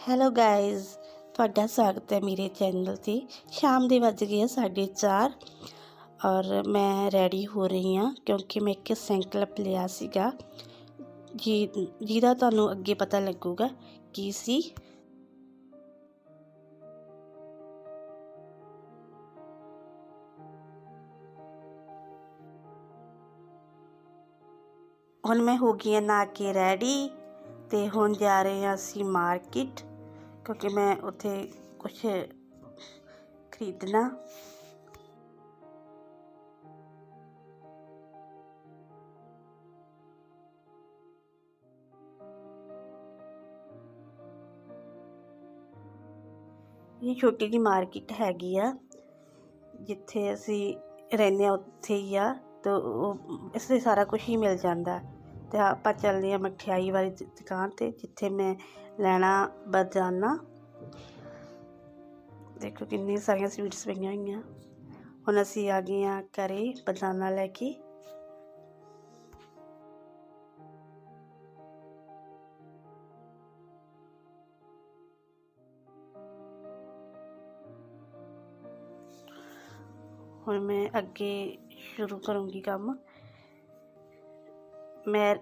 Hello guys ਤੁਹਾਡਾ ਸਵਾਗਤ ਹੈ ਮੇਰੇ ਚੈਨਲ ਤੇ। ਸ਼ਾਮ ਦੇ ਵੱਜ ਗਏ ਆ ਸਾਢੇ ਚਾਰ ਔਰ ਮੈਂ ਰੈਡੀ ਹੋ ਰਹੀ ਹਾਂ ਕਿਉਂਕਿ ਮੈਂ ਇੱਕ ਸੰਕਲਪ ਲਿਆ ਸੀਗਾ। ਜੀ, ਜਿਹਦਾ ਤੁਹਾਨੂੰ ਅੱਗੇ ਪਤਾ ਲੱਗੂਗਾ ਕੀ ਸੀ। ਹੁਣ ਮੈਂ ਹੋ ਗਈ ਹਾਂ, ਨਹਾ ਕੇ ਰੈਡੀ ਤੇ ਹੁਣ ਜਾ ਰਹੇ ਹਾਂ ਅਸੀਂ ਮਾਰਕੀਟ ਕਿਉਂਕਿ ਮੈਂ ਉੱਥੇ ਕੁਝ ਖਰੀਦਣਾ। ਇਹ ਛੋਟੀ ਜਿਹੀ ਮਾਰਕੀਟ ਹੈਗੀ ਆ, ਜਿੱਥੇ ਅਸੀਂ ਰਹਿੰਦੇ ਆ ਉੱਥੇ ਹੀ ਆ, ਤੇ ਉਹ, ਇਸ ਲਈ ਸਾਰਾ ਕੁਝ ਹੀ ਮਿਲ ਜਾਂਦਾ। ਅਤੇ ਆਪਾਂ ਚੱਲਦੇ ਹਾਂ ਮਠਿਆਈ ਵਾਲੀ ਦੁਕਾਨ ਤੇ, ਜਿੱਥੇ ਮੈਂ ਲੈਣਾ ਬਦਾਨਾ ਦੇਖੋ ਕਿੰਨੀ ਸਾਰੀਆਂ ਸਵੀਟਸ ਪਈਆਂ ਹੋਈਆਂ। ਹੁਣ ਅਸੀਂ ਆ ਗਏ ਹਾਂ ਘਰੇ ਬਦਾਨਾ ਲੈ ਕੇ। ਹੁਣ ਮੈਂ ਅੱਗੇ ਸ਼ੁਰੂ ਕਰੂੰਗੀ ਕੰਮ। ਮੈਂ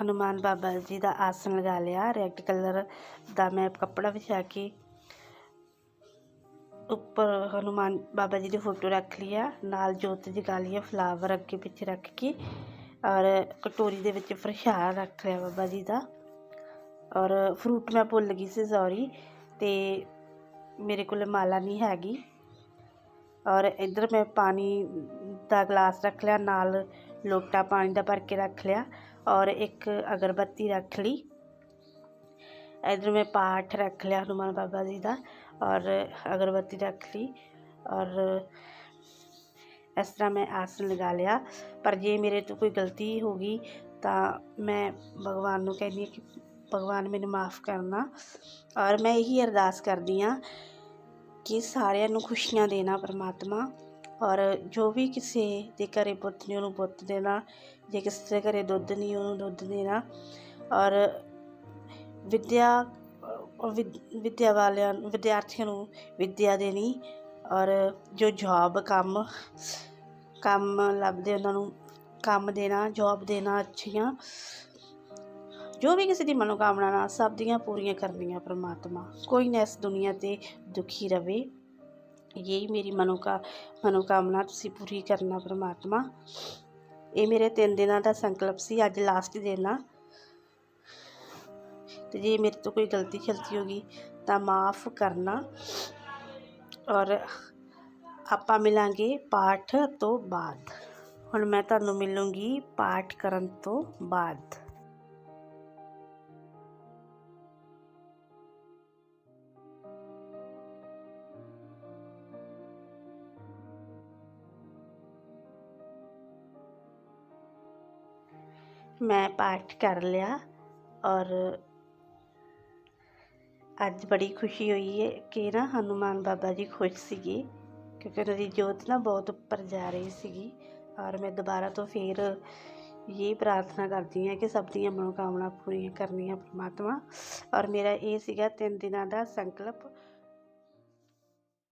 ਹਨੂੰਮਾਨ ਬਾਬਾ ਜੀ ਦਾ ਆਸਣ ਲਗਾ ਲਿਆ ਰੈੱਡ ਕਲਰ ਦਾ ਮੈਂ ਕੱਪੜਾ ਵਿਛਾ ਕੇ ਉੱਪਰ ਹਨੂੰਮਾਨ ਬਾਬਾ ਜੀ ਦੀ ਫੋਟੋ ਰੱਖ ਲਿਆ, ਨਾਲ ਜੋਤ ਜਗਾ ਲਈ ਹੈ ਫਲਾਵਰ ਅੱਗੇ ਪਿੱਛੇ ਰੱਖ ਕੇ ਔਰ ਕਟੋਰੀ ਦੇ ਵਿੱਚ ਪ੍ਰਸ਼ਾਦ ਰੱਖ ਲਿਆ ਬਾਬਾ ਜੀ ਦਾ ਔਰ ਫਰੂਟ ਮੈਂ ਭੁੱਲ ਗਈ ਸੀ ਸੌਰੀ ਤੇ ਮੇਰੇ ਕੋਲ ਮਾਲਾ ਨਹੀਂ ਹੈਗੀ ਔਰ ਇੱਧਰ ਮੈਂ ਪਾਣੀ ਦਾ ਗਲਾਸ ਰੱਖ ਲਿਆ, ਨਾਲ ਲੋਟਾ ਪਾਣੀ ਦਾ ਭਰ ਕੇ ਰੱਖ ਲਿਆ ਔਰ ਇੱਕ ਅਗਰਬੱਤੀ ਰੱਖ ਲਈ। ਇੱਧਰ ਮੈਂ ਪਾਠ ਰੱਖ ਲਿਆ ਹਨੂਮਾਨ ਬਾਬਾ ਜੀ ਦਾ ਔਰ ਅਗਰਬੱਤੀ ਰੱਖ ਲਈ ਔਰ ਇਸ ਤਰ੍ਹਾਂ ਮੈਂ ਆਸਣ ਲਗਾ ਲਿਆ। ਪਰ ਜੇ ਮੇਰੇ ਤੋਂ ਕੋਈ ਗਲਤੀ ਹੋ ਗਈ ਤਾਂ ਮੈਂ ਭਗਵਾਨ ਨੂੰ ਕਹਿੰਦੀ ਹਾਂ ਕਿ ਭਗਵਾਨ ਮੈਨੂੰ ਮਾਫ ਕਰਨਾ ਔਰ ਮੈਂ ਇਹੀ ਅਰਦਾਸ ਕਰਦੀ ਹਾਂ ਕਿ ਸਾਰਿਆਂ ਨੂੰ ਖੁਸ਼ੀਆਂ ਦੇਣਾ ਪਰਮਾਤਮਾ। ਔਰ ਜੋ ਵੀ ਕਿਸੇ ਦੇ ਘਰ ਪੁੱਤ ਨਹੀਂ ਉਹਨੂੰ ਪੁੱਤ ਦੇਣਾ, ਜੇ ਕਿਸੇ ਦੇ ਘਰ ਦੁੱਧ ਨਹੀਂ ਉਹਨੂੰ ਦੁੱਧ ਦੇਣਾ। ਔਰ ਵਿਦਿਆ, ਅਹ ਵਿਦ- ਵਿਦਿਆ ਵਾਲਿਆਂ ਵਿਦਿਆਰਥੀਆਂ ਨੂੰ ਵਿਦਿਆ ਦੇਣੀ। ਔਰ ਜੋ ਜੋਬ ਕੰਮ ਕੰਮ ਲੱਭਦੇ ਉਹਨਾਂ ਨੂੰ ਕੰਮ ਦੇਣਾ ਜੋਬ ਦੇਣਾ ਅੱਛੀਆਂ। ਜੋ ਵੀ ਕਿਸੇ ਦੀ ਮਨੋਕਾਮਨਾ ਨਾਲ ਸਭ ਦੀਆਂ ਪੂਰੀਆਂ ਕਰਨੀਆਂ ਪ੍ਰਮਾਤਮਾ। ਕੋਈ ਨਾ ਇਸ ਦੁਨੀਆ ਤੇ ਦੁਖੀ ਰਵੇ। ਯਹੀ ਮੇਰੀ ਮਨੋਕਾ ਮਨੋਕਾਮਨਾ ਤੁਸੀਂ ਪੂਰੀ ਕਰਨਾ ਪਰਮਾਤਮਾ ਇਹ ਮੇਰੇ ਤਿੰਨ ਦਿਨਾਂ ਦਾ ਸੰਕਲਪ ਸੀ ਅੱਜ ਲਾਸਟ ਦਿਨ ਆ ਤੇ ਜੇ ਮੇਰੇ ਤੋਂ ਕੋਈ ਗਲਤੀ ਖਲਤੀ ਹੋ ਗਈ ਤਾਂ ਮਾਫ ਕਰਨਾ ਔਰ ਆਪਾਂ ਮਿਲਾਂਗੇ ਪਾਠ ਤੋਂ ਬਾਅਦ ਹੁਣ ਮੈਂ ਤੁਹਾਨੂੰ ਮਿਲੂੰਗੀ ਪਾਠ ਕਰਨ ਤੋਂ ਬਾਅਦ ਮੈਂ ਪਾਠ ਕਰ ਲਿਆ ਔਰ ਅੱਜ ਬੜੀ ਖੁਸ਼ੀ ਹੋਈ ਹੈ ਕਿ ਨਾ ਹਨੂਮਾਨ ਬਾਬਾ ਜੀ ਖੁਸ਼ ਸੀਗੇ ਕਿਉਂਕਿ ਉਹਨਾਂ ਦੀ ਜੋਤ ਨਾ ਬਹੁਤ ਉੱਪਰ ਜਾ ਰਹੀ ਸੀਗੀ ਔਰ ਮੈਂ ਦੁਬਾਰਾ ਤੋਂ ਫੇਰ ਇਹ ਪ੍ਰਾਰਥਨਾ ਕਰਦੀ ਹਾਂ ਕਿ ਸਭ ਦੀਆਂ ਮਨੋਕਾਮਨਾ ਪੂਰੀਆਂ ਕਰਨੀਆਂ ਪਰਮਾਤਮਾ ਔਰ ਮੇਰਾ ਇਹ ਸੀਗਾ ਤਿੰਨ ਦਿਨਾਂ ਦਾ ਸੰਕਲਪ